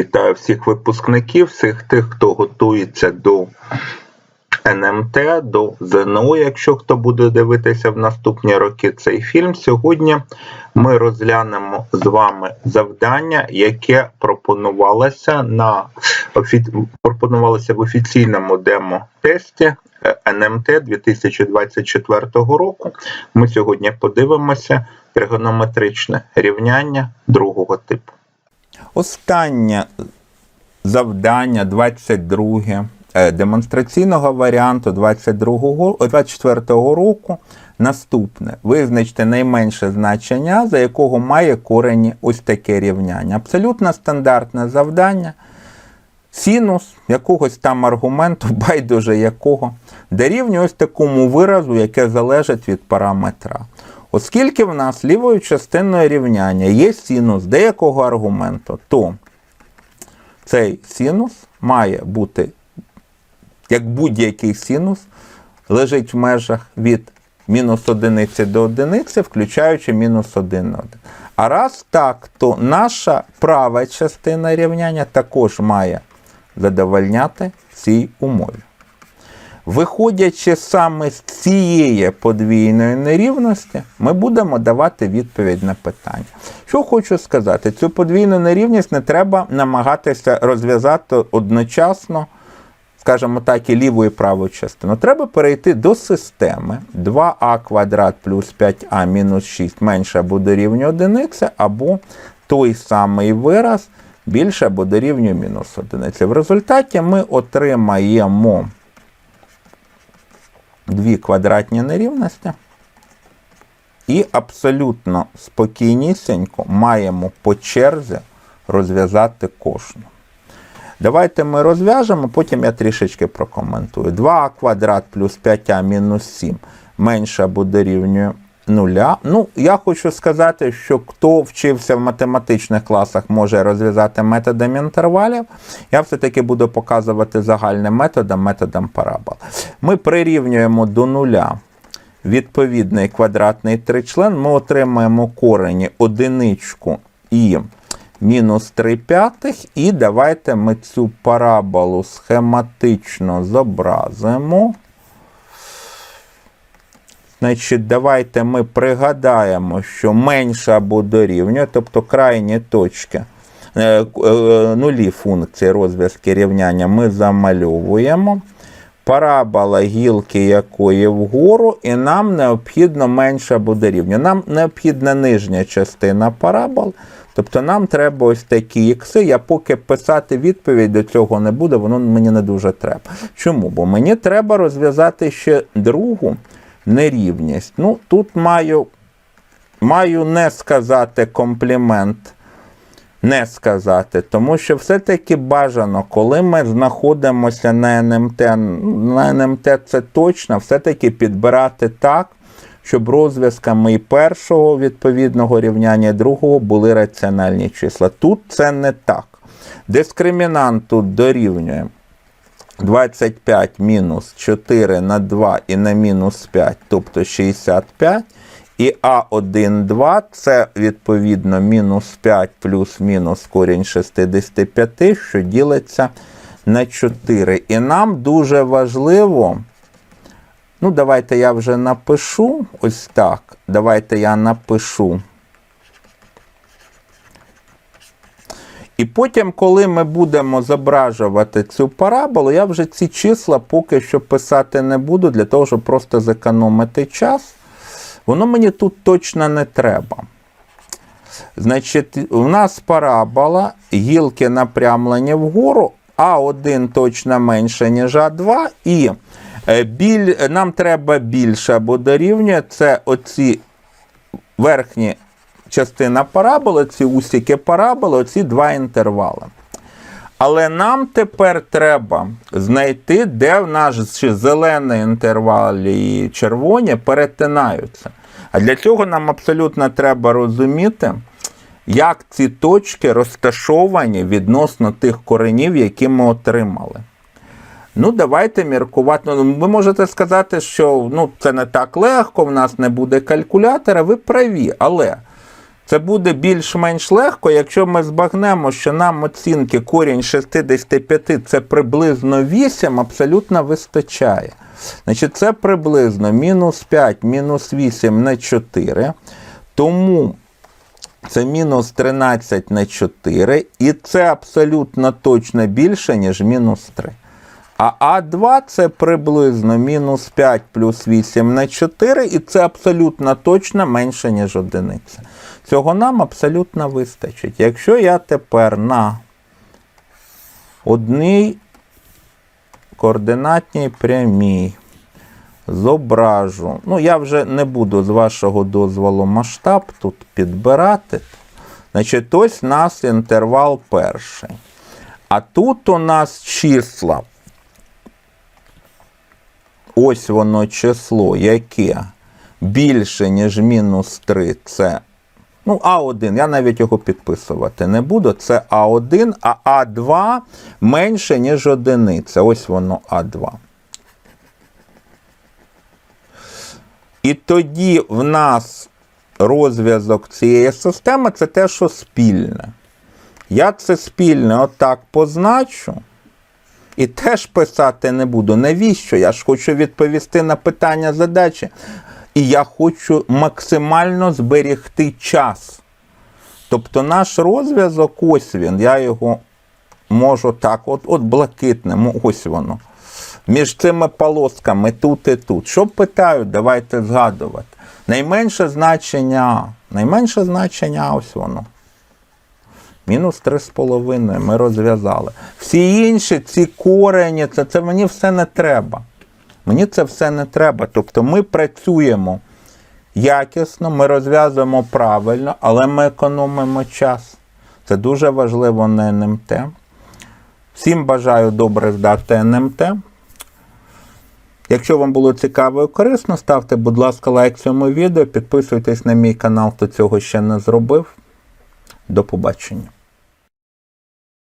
Вітаю всіх випускників, всіх тих, хто готується до НМТ, до ЗНО, якщо хто буде дивитися в наступні роки цей фільм. Сьогодні ми розглянемо з вами завдання, яке пропонувалося на пропонувалося в офіційному демо-тесті е, НМТ 2024 року. Ми сьогодні подивимося тригонометричне рівняння другого типу. Останнє завдання 22 е, демонстраційного варіанту 22, 24 року наступне. Визначте найменше значення, за якого має корені ось таке рівняння. Абсолютно стандартне завдання. Синус якогось там аргументу, байдуже якого, дорівнює ось такому виразу, яке залежить від параметра. Оскільки в нас лівою частиною рівняння є синус деякого аргументу, то цей синус має бути, як будь-який синус, лежить в межах від мінус одиниці до одиниці, включаючи мінус 1 на 1. А раз так, то наша права частина рівняння також має задовольняти цій умові. Виходячи саме з цієї подвійної нерівності, ми будемо давати відповідь на питання. Що хочу сказати, цю подвійну нерівність не треба намагатися розв'язати одночасно, скажімо так, і ліву і праву частину. Треба перейти до системи 2а квадрат плюс 5а мінус 6 менше або дорівнює одиниці, або той самий вираз більше або дорівнює мінус одиниці. В результаті ми отримаємо дві квадратні нерівності. І абсолютно спокійнісінько маємо по черзі розв'язати кожну. Давайте ми розв'яжемо, потім я трішечки прокоментую. 2а квадрат плюс 5а мінус 7 менше або дорівнює нуля. Ну, я хочу сказати, що хто вчився в математичних класах, може розв'язати методом інтервалів. Я все-таки буду показувати загальним методом, методом парабол. Ми прирівнюємо до нуля відповідний квадратний тричлен, ми отримаємо корені одиничку і мінус 3 п'ятих. І давайте ми цю параболу схематично зобразимо. Значить, давайте ми пригадаємо, що менше або дорівнює, тобто крайні точки, е, е, нулі функції розв'язки рівняння ми замальовуємо. Парабола гілки якої вгору, і нам необхідно менше або дорівнює. Нам необхідна нижня частина парабол. Тобто нам треба ось такі ікси. Я поки писати відповідь до цього не буду, воно мені не дуже треба. Чому? Бо мені треба розв'язати ще другу нерівність. Ну, тут маю, маю не сказати комплімент. Не сказати, тому що все-таки бажано, коли ми знаходимося на НМТ, на НМТ це точно, все-таки підбирати так, щоб розв'язками і першого відповідного рівняння, і другого були раціональні числа. Тут це не так. Дискримінант тут дорівнює 25 мінус 4 на 2 і на мінус 5, тобто 65. І А1, 2 це відповідно мінус 5 плюс мінус корінь 65, що ділиться на 4. І нам дуже важливо, ну, давайте я вже напишу ось так. Давайте я напишу. І потім, коли ми будемо зображувати цю параболу, я вже ці числа поки що писати не буду, для того, щоб просто зекономити час. Воно мені тут точно не треба. Значить, у нас парабола, гілки напрямлені вгору, А1 точно менше, ніж А2, і біль, нам треба більше або дорівнює це оці верхні частина параболи, ці усіки параболи, оці два інтервали. Але нам тепер треба знайти, де в наші зелені інтервалі і червоні перетинаються. А для цього нам абсолютно треба розуміти, як ці точки розташовані відносно тих коренів, які ми отримали. Ну, давайте міркувати. Ну, ви можете сказати, що ну, це не так легко, в нас не буде калькулятора, ви праві, але Це буде більш-менш легко, якщо ми збагнемо, що нам оцінки корінь 65 це приблизно 8, абсолютно вистачає. Значить, це приблизно мінус 5, мінус 8 на 4. Тому це мінус 13 на 4, і це абсолютно точно більше, ніж мінус 3. А А2 це приблизно мінус 5 плюс 8 на 4, і це абсолютно точно менше, ніж одиниця. Цього нам абсолютно вистачить. Якщо я тепер на одній координатній прямій зображу. Ну, я вже не буду з вашого дозволу масштаб тут підбирати. Значить, ось у нас інтервал перший. А тут у нас числа. Ось воно число, яке більше, ніж мінус 3, це. Ну, А1, я навіть його підписувати не буду. Це А1, а А2 менше, ніж одиниця. Ось воно А2. І тоді в нас розв'язок цієї системи це те, що спільне. Я це спільне отак позначу. І теж писати не буду. Навіщо? Я ж хочу відповісти на питання задачі. І я хочу максимально зберегти час. Тобто наш розв'язок, ось він, я його можу так, от, от блакитним, ось воно. Між цими полосками тут і тут. Що питають, давайте згадувати. Найменше значення. Найменше значення ось воно. Мінус 3,5 ми розв'язали. Всі інші, ці корені, це, це мені все не треба. Мені це все не треба. Тобто ми працюємо якісно, ми розв'язуємо правильно, але ми економимо час. Це дуже важливо на НМТ. Всім бажаю добре здати НМТ. Якщо вам було цікаво і корисно, ставте, будь ласка, лайк цьому відео, підписуйтесь на мій канал, хто цього ще не зробив. До побачення.